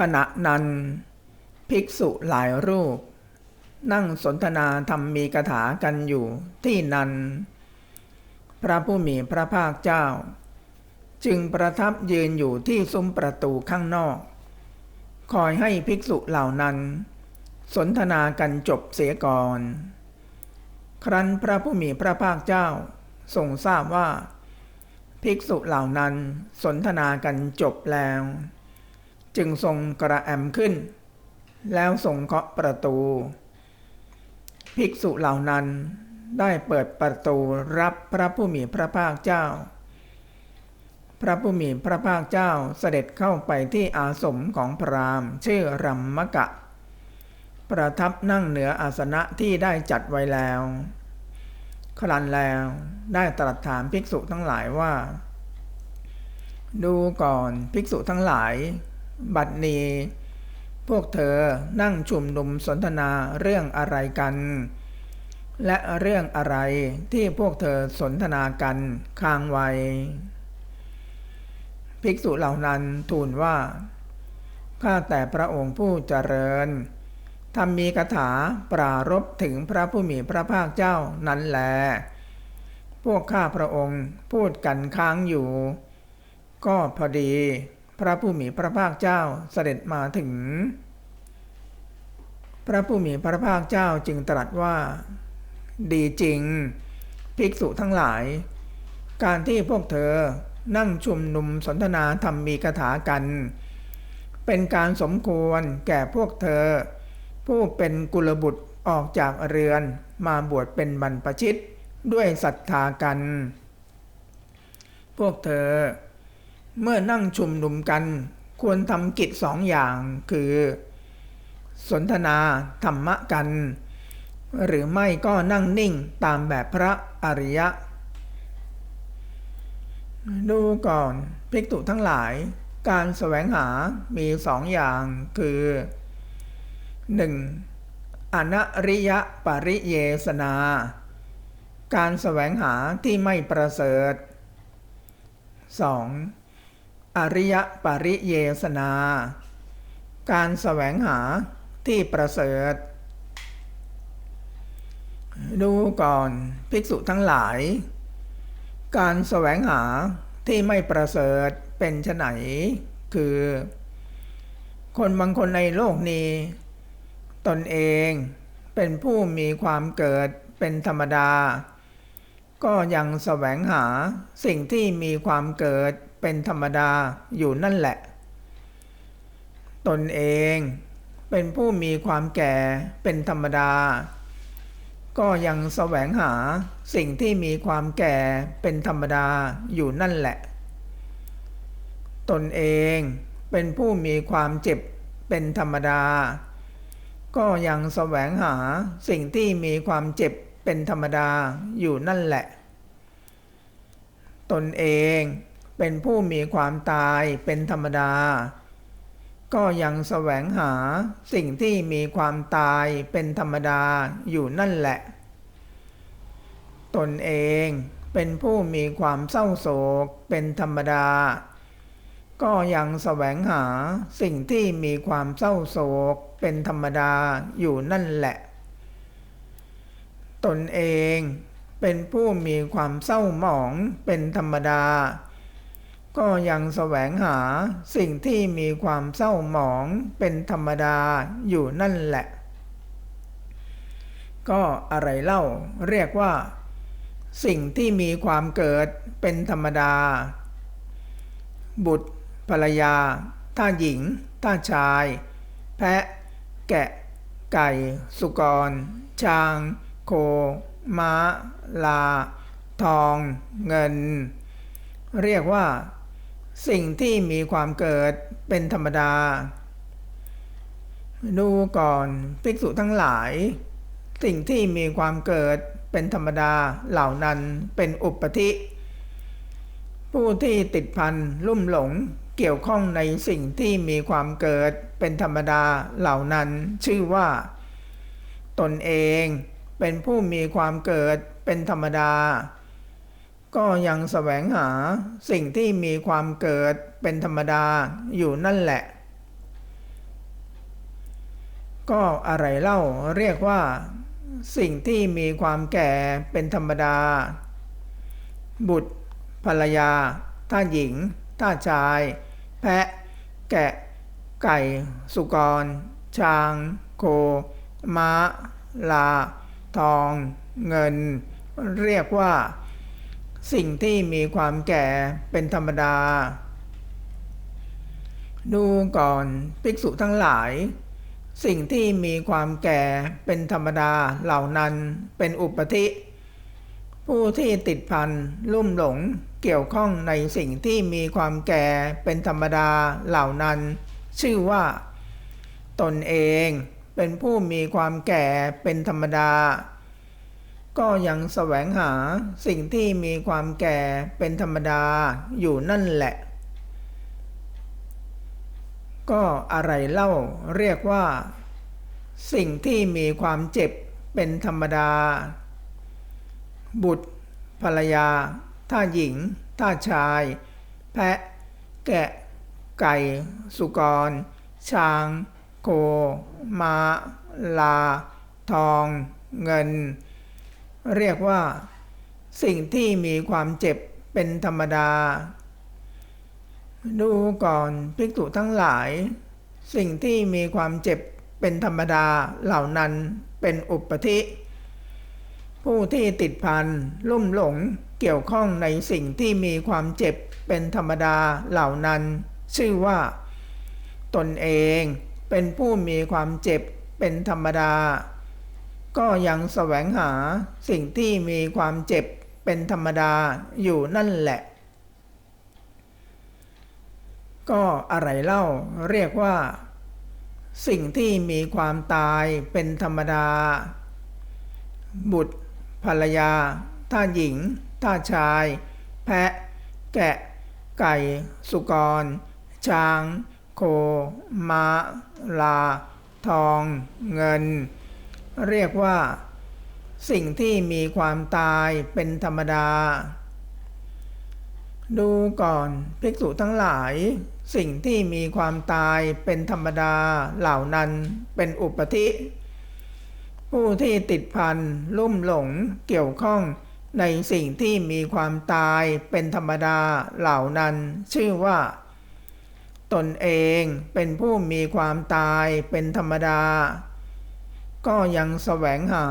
ขณะนั้น ภิกษุหลายรูป นั่งสนทนาธรรมมีกถากันอยู่ที่นั้น พระผู้มีพระภาคเจ้า จึงประทับยืนอยู่ที่ซุ้มประตูข้างนอก คอยให้ภิกษุเหล่านั้น สนทนากันจบเสียก่อน ครั้นพระผู้มีพระภาคเจ้าทรงทราบว่า ภิกษุเหล่านั้นสนทนากันจบแล้ว จึงทรงกระแอมขึ้น แล้วทรงเคาะประตู ภิกษุเหล่านั้นได้เปิดประตูรับพระผู้มีพระภาคเจ้า พระผู้มีพระภาคเจ้าเสด็จเข้าไปที่อาสมของพราหมณ์ ชื่อรัมมกะ ประทับนั่งเหนืออาสนะที่ได้จัดไว้แล้วครันแล้วได้ตรัสถามภิกษุทั้งหลายว่า ดูก่อนภิกษุทั้งหลาย บัดนี้ พวกเธอนั่งชุมนุมสนทนาเรื่องอะไรกัน และเรื่องอะไรที่พวกเธอสนทนากันค้างไว้ ภิกษุเหล่านั้นทูลว่า ข้าแต่พระองค์ผู้เจริญทำมีคาถาปรารบถึงพระผู้มีพระภาคเจ้านั้นแลพวกข้าพระองค์พูดกันค้างอยู่ ก็พอดี พระผู้มีพระภาคเจ้าเสด็จมาถึง พระผู้มีพระภาคเจ้าจึงตรัสว่า ดีจริง ภิกษุทั้งหลาย การที่พวกเธอนั่งชุมนุมสนทนาธรรมมีคาถากัน เป็นการสมควรแก่พวกเธอ ผู้เป็นกุลบุตรออกจากเรือนมาบวชเป็นบรรพชิตด้วยศรัทธากัน พวกเธอ เมื่อนั่งชุมนุมกัน ควรทำกิจสองอย่างคือ สนทนาธรรมะกัน หรือไม่ก็นั่งนิ่งตามแบบพระอริยะ ดูก่อนภิกษุทั้งหลาย การแสวงหามีสองอย่างคือ 1. อนริยปริเยสนา การแสวงหาที่ไม่ประเสริฐ 2. อริยปริเยสนา การแสวงหาที่ประเสริฐ ดูก่อนภิกษุทั้งหลาย การแสวงหาที่ไม่ประเสริฐเป็นไฉนคือ คนบางคนในโลกนี้ ตนเองเป็นผู้มีความเกิดเป็นธรรมดา ก็ยังแสวงหาสิ่งที่มีความเกิด เป็นธรรมดาอยู่นั่นแหละ ตนเองเป็นผู้มีความแก่เป็นธรรมดา ก็ยังแสวงหาสิ่งที่มีความแก่เป็นธรรมดาอยู่นั่นแหละ ตนเองเป็นผู้มีความเจ็บเป็นธรรมดา ก็ยังแสวงหาสิ่งที่มีความเจ็บเป็นธรรมดาอยู่นั่นแหละ ตนเอง เป็นผู้มีความตายเป็นธรรมดา ก็ยังแสวงหาสิ่งที่มีความตายเป็นธรรมดาอยู่นั่นแหละ ตนเองเป็นผู้มีความเศร้าโศกเป็นธรรมดา ก็ยังแสวงหาสิ่งที่มีความเศร้าโศกเป็นธรรมดาอยู่นั่นแหละ ตนเองเป็นผู้มีความเศร้าหมองเป็นธรรมดา ก็ยังแสวงหาสิ่งที่มีความเศร้าหมองเป็นธรรมดาอยู่นั่นแหละ ก็อะไรเล่าเรียกว่า สิ่งที่มีความเกิดเป็นธรรมดา บุตรภรรยาถ้าหญิงถ้าชาย แพะ แกะ ไก่ สุกร ช้าง โค ม้า ลา ทอง เงิน เรียกว่า สิ่งที่มีความเกิดเป็นธรรมดา ดูก่อนภิกษุทั้งหลาย สิ่งที่มีความเกิดเป็นธรรมดาเหล่านั้นเป็นอุปธิ ผู้ที่ติดพันลุ่มหลงเกี่ยวข้องในสิ่งที่มีความเกิดเป็นธรรมดาเหล่านั้นชื่อว่า ตนเองเป็นผู้มีความเกิดเป็นธรรมดา ก็ยังแสวงหาสิ่งที่มีความเกิดเป็นธรรมดาอยู่นั่นแหละ ก็อะไรเล่าเรียกว่า สิ่งที่มีความแก่เป็นธรรมดา บุตร ภรรยาท่าหญิงท่าชาย แพะ แกะ ไก่ สุกร ช้าง โค ม้า ลา ทอง เงิน เรียกว่า สิ่งที่มีความแก่เป็นธรรมดา ดูก่อนภิกษุทั้งหลาย สิ่งที่มีความแก่เป็นธรรมดาเหล่านั้นเป็นอุปธิ ผู้ที่ติดพันลุ่มหลงเกี่ยวข้องในสิ่งที่มีความแก่เป็นธรรมดาเหล่านั้น ชื่อว่า ตนเองเป็นผู้มีความแก่เป็นธรรมดา ก็ยังแสวงหาสิ่งที่มีความแก่เป็นธรรมดาอยู่นั่นแหละ ก็อะไรเล่าเรียกว่า สิ่งที่มีความเจ็บเป็นธรรมดา บุตร ภรรยาท่าหญิงท่าชาย แพะ แกะ ไก่ สุกร ช้าง โคม้าลา ทอง เงิน เรียกว่า สิ่งที่มีความเจ็บเป็นธรรมดา ดูก่อนภิกษุทั้งหลาย สิ่งที่มีความเจ็บเป็นธรรมดาเหล่านั้นเป็นอุปธิ ผู้ที่ติดพันลุ่มหลงเกี่ยวข้องในสิ่งที่มีความเจ็บเป็นธรรมดาเหล่านั้น ชื่อว่า ตนเองเป็นผู้มีความเจ็บเป็นธรรมดา ก็ยังแสวงหาสิ่งที่มีความเจ็บเป็นธรรมดาอยู่นั่นแหละ ก็อะไรเล่าเรียกว่า สิ่งที่มีความตายเป็นธรรมดา บุตรภรรยาท่าหญิงท่าชาย แพะ แกะ ไก่ สุกร ช้าง โคม้า ลา ทอง เงิน เรียกว่า สิ่งที่มีความตายเป็นธรรมดา ดูก่อนภิกษุทั้งหลาย สิ่งที่มีความตายเป็นธรรมดาเหล่านั้นเป็นอุปธิ ผู้ที่ติดพันลุ่มหลงเกี่ยวข้องในสิ่งที่มีความตายเป็นธรรมดาเหล่านั้น ชื่อว่า ตนเองเป็นผู้มีความตายเป็นธรรมดา ก็ยังแสวงหา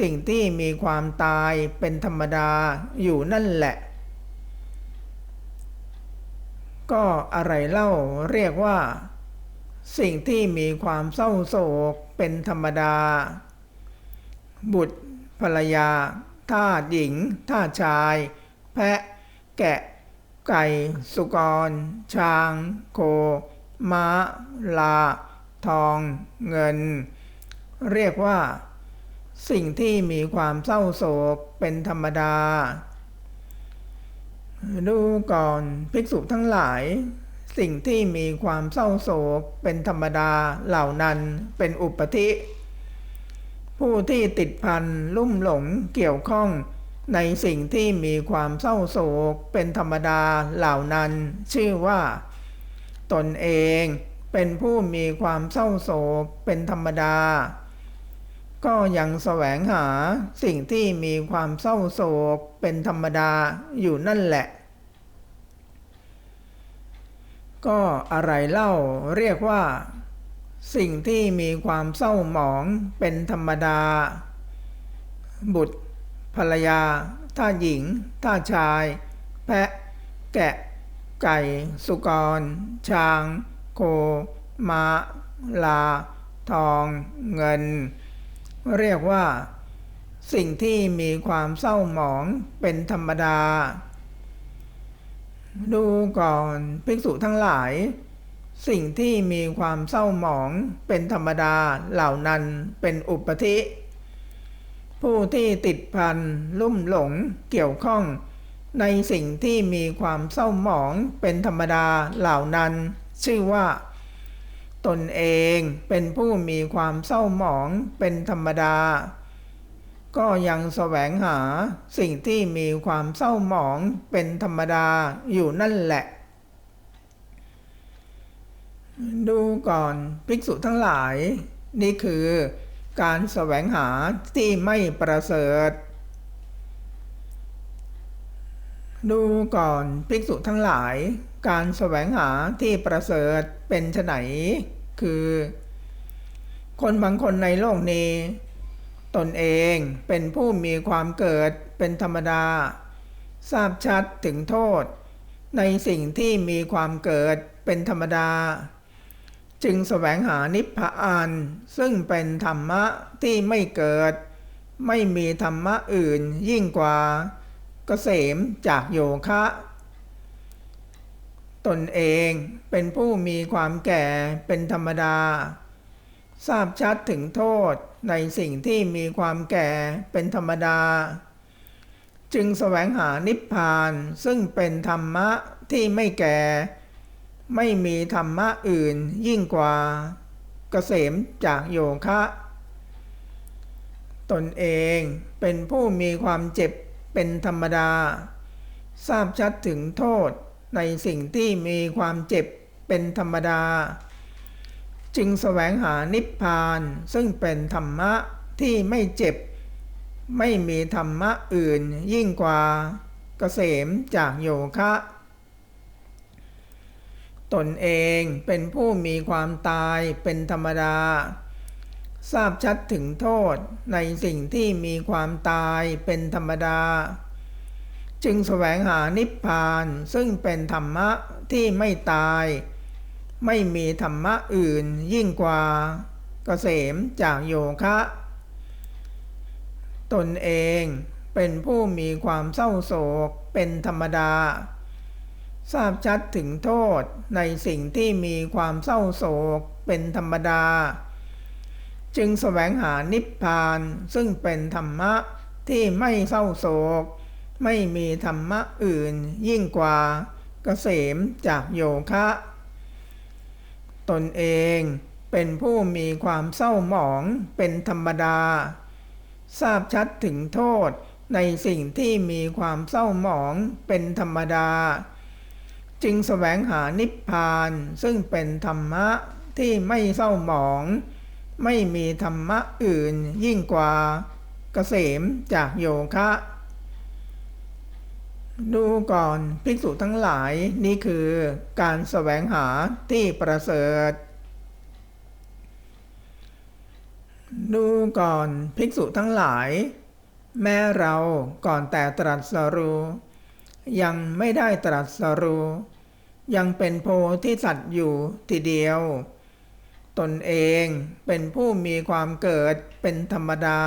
สิ่งที่มีความตายเป็นธรรมดาอยู่นั่นแหละ ก็อะไรเล่าเรียกว่า สิ่งที่มีความเศร้าโศกเป็นธรรมดา บุตรภรรยาทาสหญิงทาสชาย แพะ แกะ ไก่ สุกร ช้าง โค ม้า ลา ทอง เงิน เรียกว่า สิ่งที่มีความเศร้าโศกเป็นธรรมดา ดูก่อนภิกษุทั้งหลาย สิ่งที่มีความเศร้าโศกเป็นธรรมดาเหล่านั้นเป็นอุปธิ ผู้ที่ติดพันลุ่มหลงเกี่ยวข้องในสิ่งที่มีความเศร้าโศกเป็นธรรมดาเหล่านั้น ชื่อว่า ตนเองเป็นผู้มีความเศร้าโศกเป็นธรรมดา ก็ยังแสวงหาสิ่งที่มีความเศร้าโศกเป็นธรรมดาอยู่นั่นแหละ ก็อะไรเล่าเรียกว่า สิ่งที่มีความเศร้าหมองเป็นธรรมดา บุตร ภรรยาท่าหญิงท่าชาย แพะ แกะ ไก่ สุกร ช้าง โคม้าลา ทอง เงิน เรียกว่า สิ่งที่มีความเศร้าหมองเป็นธรรมดา ดูก่อนภิกษุทั้งหลาย สิ่งที่มีความเศร้าหมองเป็นธรรมดาเหล่านั้นเป็นอุปธิ ผู้ที่ติดพันลุ่มหลงเกี่ยวข้องในสิ่งที่มีความเศร้าหมองเป็นธรรมดาเหล่านั้น ชื่อว่า ตนเองเป็นผู้มีความเศร้าหมองเป็นธรรมดา ก็ยังแสวงหาสิ่งที่มีความเศร้าหมองเป็นธรรมดาอยู่นั่นแหละ ดูก่อนภิกษุทั้งหลาย นี่คือการแสวงหาที่ไม่ประเสริฐ ดูก่อนภิกษุทั้งหลาย การแสวงหาที่ประเสริฐเป็นไฉนคือ คนบางคนในโลกนี้ ตนเองเป็นผู้มีความเกิดเป็นธรรมดา ทราบชัดถึงโทษ ในสิ่งที่มีความเกิดเป็นธรรมดา จึงแสวงหานิพพานซึ่งเป็นธรรมะที่ไม่เกิด ไม่มีธรรมะอื่นยิ่งกว่า เกษมจากโยคะ ตนเองเป็นผู้มีความแก่เป็นธรรมดา ทราบชัดถึงโทษในสิ่งที่มีความแก่เป็นธรรมดา จึงแสวงหานิพพานซึ่งเป็นธรรมะที่ไม่แก่ ไม่มีธรรมะอื่นยิ่งกว่า เกษมจากโยคะ ตนเองเป็นผู้มีความเจ็บเป็นธรรมดา ทราบชัดถึงโทษ ในสิ่งที่มีความเจ็บเป็นธรรมดา จึงแสวงหานิพพานซึ่งเป็นธรรมะที่ไม่เจ็บ ไม่มีธรรมะอื่นยิ่งกว่าเกษมจากโยคะ ตนเองเป็นผู้มีความตายเป็นธรรมดา ทราบชัดถึงโทษในสิ่งที่มีความตายเป็นธรรมดา จึงแสวงหานิพพานซึ่งเป็นธรรมะที่ไม่ตาย ไม่มีธรรมะอื่นยิ่งกว่าเกษมจากโยคะ ตนเองเป็นผู้มีความเศร้าโศกเป็นธรรมดา ทราบชัดถึงโทษในสิ่งที่มีความเศร้าโศกเป็นธรรมดา จึงแสวงหานิพพานซึ่งเป็นธรรมะที่ไม่เศร้าโศก ไม่มีธรรมะอื่นยิ่งกว่าเกษมจากโยคะ ตนเองเป็นผู้มีความเศร้าหมองเป็นธรรมดา ทราบชัดถึงโทษในสิ่งที่มีความเศร้าหมองเป็นธรรมดา จึงแสวงหานิพพานซึ่งเป็นธรรมะที่ไม่เศร้าหมอง ไม่มีธรรมะอื่นยิ่งกว่าเกษมจากโยคะ ดูก่อนภิกษุทั้งหลายนี่คือการแสวงหาที่ประเสริฐ ดูก่อนภิกษุทั้งหลาย แม้เราก่อนแต่ตรัสรู้ยังไม่ได้ตรัสรู้ยังเป็นโพธิสัตว์อยู่ทีเดียว ตนเองเป็นผู้มีความเกิดเป็นธรรมดา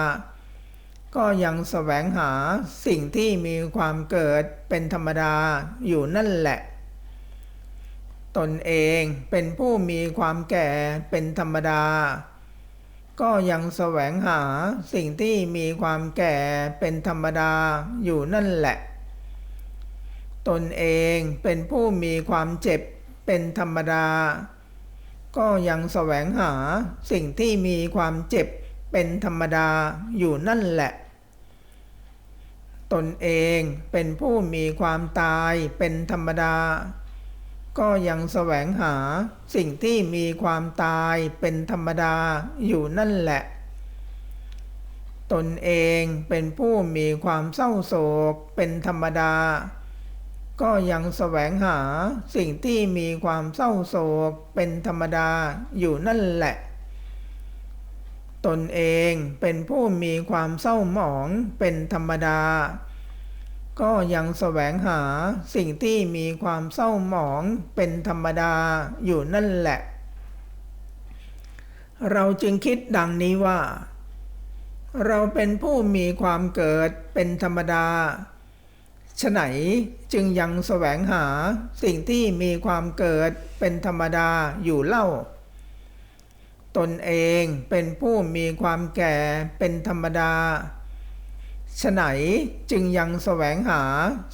ก็ยังแสวงหาสิ่งที่มีความเกิดเป็นธรรมดาอยู่นั่นแหละ ตนเองเป็นผู้มีความแก่เป็นธรรมดา ก็ยังแสวงหาสิ่งที่มีความแก่เป็นธรรมดาอยู่นั่นแหละ ตนเองเป็นผู้มีความเจ็บเป็นธรรมดา ก็ยังแสวงหาสิ่งที่มีความเจ็บเป็นธรรมดาอยู่นั่นแหละ ตนเองเป็นผู้มีความตายเป็นธรรมดา ก็ยังแสวงหาสิ่งที่มีความตายเป็นธรรมดาอยู่นั่นแหละ ตนเองเป็นผู้มีความเศร้าโศกเป็นธรรมดา ก็ยังแสวงหาสิ่งที่มีความเศร้าโศกเป็นธรรมดาอยู่นั่นแหละ ตนเองเป็นผู้มีความเศร้าหมองเป็นธรรมดา ก็ยังแสวงหาสิ่งที่มีความเศร้าหมองเป็นธรรมดาอยู่นั่นแหละ เราจึงคิดดังนี้ว่า เราเป็นผู้มีความเกิดเป็นธรรมดาฉไหนจึงยังแสวงหาสิ่งที่มีความเกิดเป็นธรรมดาอยู่เล่า ตนเองเป็นผู้มีความแก่เป็นธรรมดาฉไหนจึงยังแสวงหา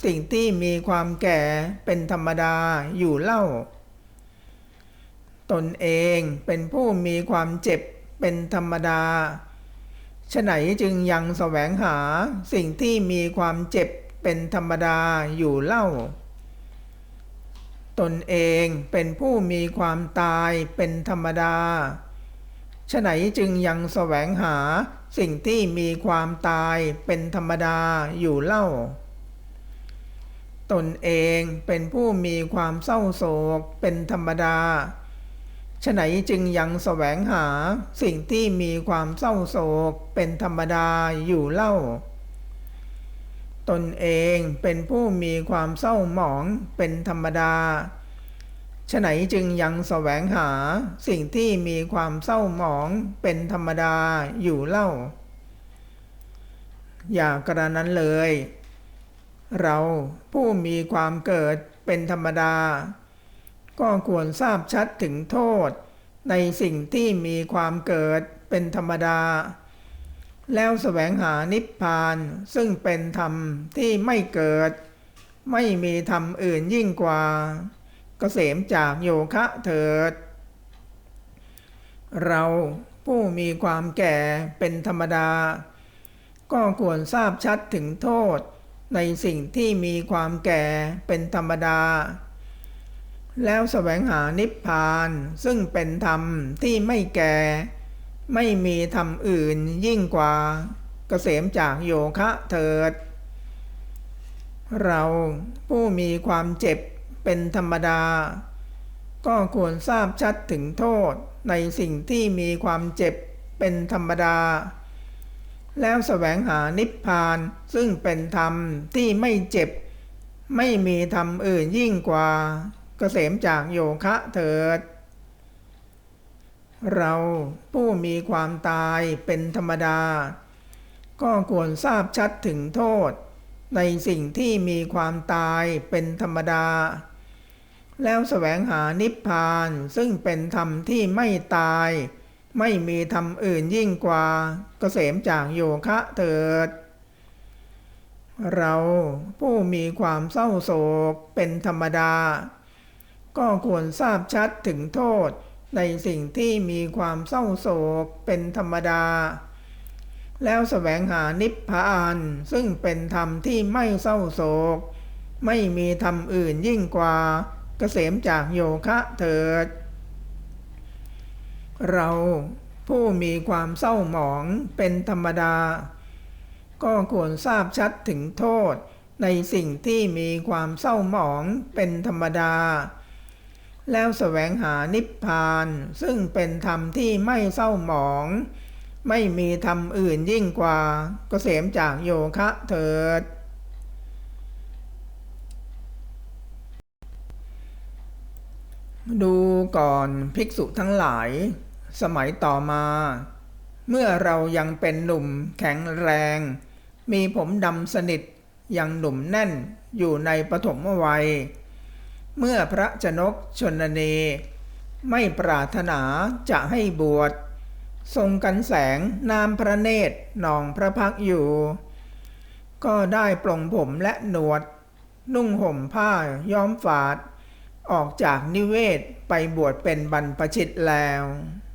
สิ่งที่มีความแก่เป็นธรรมดาอยู่เล่า ตนเองเป็นผู้มีความเจ็บเป็นธรรมดาฉไหนจึงยังแสวงหาสิ่งที่มีความเจ็บเป็นธรรมดาอยู่เล่า ตนเองเป็นผู้มีความตายเป็นธรรมดา ฉไหนจึงยังแสวงหาสิ่งที่มีความตายเป็นธรรมดาอยู่เล่า ตนเองเป็นผู้มีความเศร้าโศกเป็นธรรมดาฉไหนจึงยังแสวงหาสิ่งที่มีความเศร้าโศกเป็นธรรมดาอยู่เล่า ตนเองเป็นผู้มีความเศร้าหมองเป็นธรรมดา ฉะไหนจึงยังแสวงหาสิ่งที่มีความเศร้าหมองเป็นธรรมดาอยู่เล่า อย่ากระนั้นเลย เราผู้มีความเกิดเป็นธรรมดา ก็ควรทราบชัดถึงโทษ ในสิ่งที่มีความเกิดเป็นธรรมดา แล้วแสวงหานิพพานซึ่งเป็นธรรมที่ไม่เกิด ไม่มีธรรมอื่นยิ่งกว่า กษมจากโยคะเถิด เราผู้มีความแก่เป็นธรรมดา ก็ควรทราบชัดถึงโทษในสิ่งที่มีความแก่เป็นธรรมดา แล้วแสวงหานิพพานซึ่งเป็นธรรมที่ไม่แก่ ไม่มีธรรมอื่นยิ่งกว่า เกษมจากโยคะเถิด เราผู้มีความเจ็บ เป็นธรรมดา ก็ควรทราบชัดถึงโทษในสิ่งที่มีความเจ็บเป็นธรรมดา แล้วแสวงหานิพพานซึ่งเป็นธรรมที่ไม่เจ็บ ไม่มีธรรมอื่นยิ่งกว่าเกษมจากโยคะเถิด เราผู้มีความตายเป็นธรรมดา ก็ควรทราบชัดถึงโทษ ในสิ่งที่มีความตายเป็นธรรมดา แล้วแสวงหานิพพานซึ่งเป็นธรรมที่ไม่ตาย ไม่มีธรรมอื่นยิ่งกว่าเกษมจากโยคะเถิด เราผู้มีความเศร้าโศกเป็นธรรมดา ก็ควรทราบชัดถึงโทษในสิ่งที่มีความเศร้าโศกเป็นธรรมดา แล้วแสวงหานิพพานซึ่งเป็นธรรมที่ไม่เศร้าโศก ไม่มีธรรมอื่นยิ่งกว่าเกษมจากโยคะเถิด เราผู้มีความเศร้าหมองเป็นธรรมดา ก็ควรทราบชัดถึงโทษในสิ่งที่มีความเศร้าหมองเป็นธรรมดา แล้วแสวงหานิพพานซึ่งเป็นธรรมที่ไม่เศร้าหมอง ไม่มีธรรมอื่นยิ่งกว่าเกษมจากโยคะเถิด ดูก่อนภิกษุทั้งหลาย สมัยต่อมา เมื่อเรายังเป็นหนุ่มแข็งแรง มีผมดำสนิทยังหนุ่มแน่นอยู่ในปฐมวัย เมื่อพระชนกชนนีไม่ปรารถนาจะให้บวช ทรงกันแสงนามพระเนตรนองพระพักอยู่ ก็ได้ปลงผมและหนวด นุ่งห่มผ้าย้อมฝาด ออกจากนิเวศไปบวชเป็นบรรพชิตแล้ว「